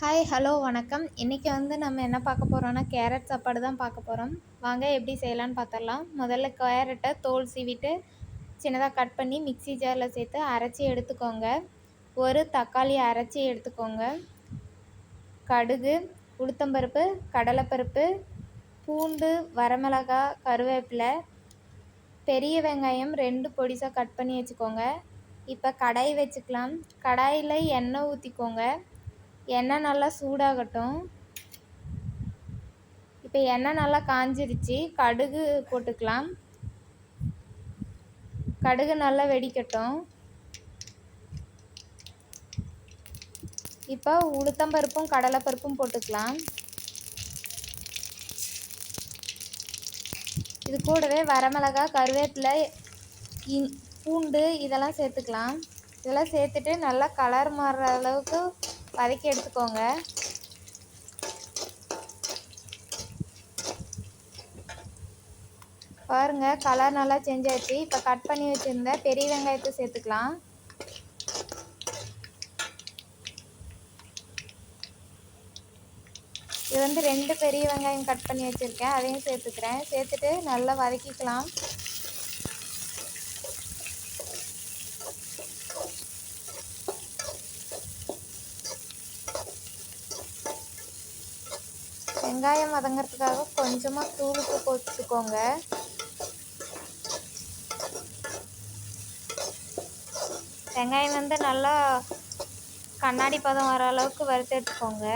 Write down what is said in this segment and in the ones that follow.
Hi hello வணக்கம். இன்றைக்கி வந்து நம்ம என்ன பார்க்க போகிறோன்னா கேரட் சாப்பாடு தான் பார்க்க போகிறோம் வாங்க எப்படி செய்யலான்னு பார்த்துடலாம். முதல்ல கேரட்டை தோல் சீவிட்டு சின்னதாக கட் பண்ணி மிக்ஸி ஜாரில் சேர்த்து அரைச்சி எடுத்துக்கோங்க. ஒரு தக்காளி அரைச்சி எடுத்துக்கோங்க. கடுகு உளுத்தம்பருப்பு கடலைப்பருப்பு பூண்டு வரமிளகா கருவேப்பிலை பெரிய வெங்காயம் ரெண்டு பொடிசாக கட் பண்ணி வச்சுக்கோங்க. இப்போ கடாய் வச்சுக்கலாம். கடாயில் எண்ணெய் ஊற்றிக்கோங்க எண்ணெய் நல்லா சூடாகட்டும். இப்போ எண்ணெய் நல்லா காஞ்சிருச்சு. கடுகு போட்டுக்கலாம். கடுகு நல்லா வெடிக்கட்டும். இப்போ உளுத்தம்பருப்பும் கடலைப்பருப்பும் போட்டுக்கலாம். இது கூடவே வரமிளகா கருவேப்பிலை இன் பூண்டு இதெல்லாம் சேர்த்துக்கலாம். இதெல்லாம் சேர்த்துட்டு நல்லா கலர் மாறுற அளவுக்கு வதக்கி எடுத்துக்கோங்க. பாருங்கள் கலர் நல்லா சேஞ்ச் ஆச்சு இப்போ கட் பண்ணி வச்சுருந்த பெரிய வெங்காயத்தை சேர்த்துக்கலாம். இது வந்து ரெண்டு பெரிய வெங்காயம் கட் பண்ணி வச்சுருக்கேன். அதையும் சேர்த்துக்கிறேன். சேர்த்துட்டு நல்லா வதக்கிக்கலாம். வெங்காயம் வதங்கிறதுக்காக கொஞ்சமாக தூள் உப்பு போட்டுக்கோங்க. வெங்காயம் வந்து நல்லா கண்ணாடி பதம் வர அளவுக்கு வறுத்து எடுத்துக்கோங்க.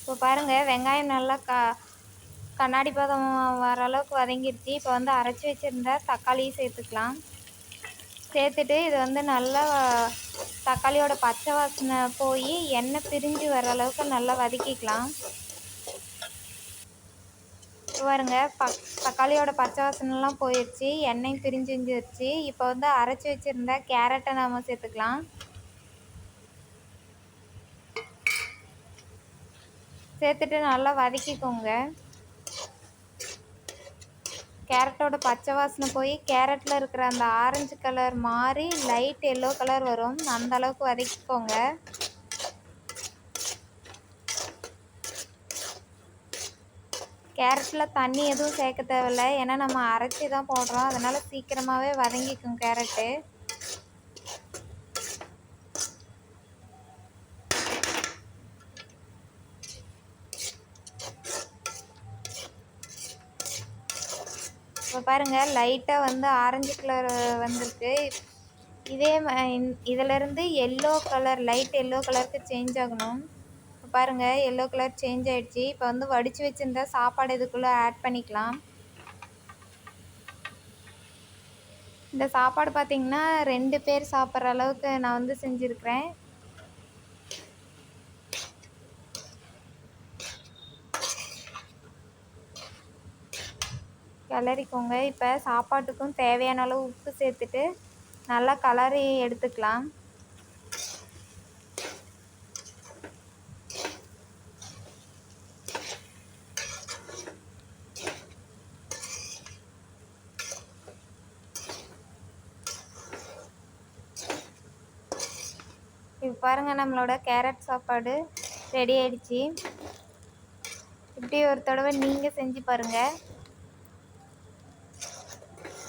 இப்போ பாருங்கள் வெங்காயம் நல்லா கா கண்ணாடி பதம் வர அளவுக்கு வதங்கிடுச்சு இப்போ வந்து அரைச்சி வச்சுருந்த தக்காளியும் சேர்த்துக்கலாம். சேர்த்துட்டு இது வந்து நல்லா தக்காளியோட பச்சை வாசனை போய் எண்ணெய் பிரிஞ்சு வர அளவுக்கு நல்லா வதக்கிக்கலாம். பாருங்க ப தக்காளியோட பச்சை வாசனைலாம் போயிடுச்சு எண்ணெயும் பிரிஞ்சிருந்துருச்சு இப்போ வந்து அரைச்சி வச்சுருந்த கேரட்டை நாம் சேர்த்துக்கலாம். சேர்த்துட்டு நல்லா வதக்கிக்கோங்க. கேரட்டோட பச்சை வாசனை போய் கேரட்டில் இருக்கிற அந்த ஆரஞ்சு கலர் மாறி லைட் எல்லோ கலர் வரும். அந்த அளவுக்கு வதக்கிக்கோங்க. கேரட்டில் தண்ணி எதுவும் சேர்க்க தேவையில்ல. ஏன்னா நம்ம அரைச்சி தான் போடுறோம். அதனால் சீக்கிரமாகவே வதங்கிக்கும் கேரட்டு. இப்போ பாருங்கள் லைட்டாக வந்து ஆரஞ்சு கலர் வந்திருக்கு. இதே இதிலேருந்து எல்லோ கலர் லைட் எல்லோ கலருக்கு சேஞ்ச் ஆகணும். இப்போ பாருங்கள் எல்லோ கலர் சேஞ்ச் ஆகிடுச்சி இப்போ வந்து வடித்து வச்சுருந்த சாப்பாடு இதுக்குள்ளே ஆட் பண்ணிக்கலாம். இந்த சாப்பாடு பார்த்திங்கன்னா ரெண்டு பேர் சாப்பிட்ற அளவுக்கு நான் வந்து செஞ்சுருக்கிறேன். கிளறிக்கோங்க. இப்போ சாப்பாட்டுக்கும் தேவையான அளவு உப்பு சேர்த்துட்டு நல்லா கலரி எடுத்துக்கலாம். இப்போ பாருங்கள் நம்மளோட கேரட் சாப்பாடு ரெடி ஆயிடுச்சு. இப்படி ஒரு தடவை நீங்கள் செஞ்சு பாருங்கள்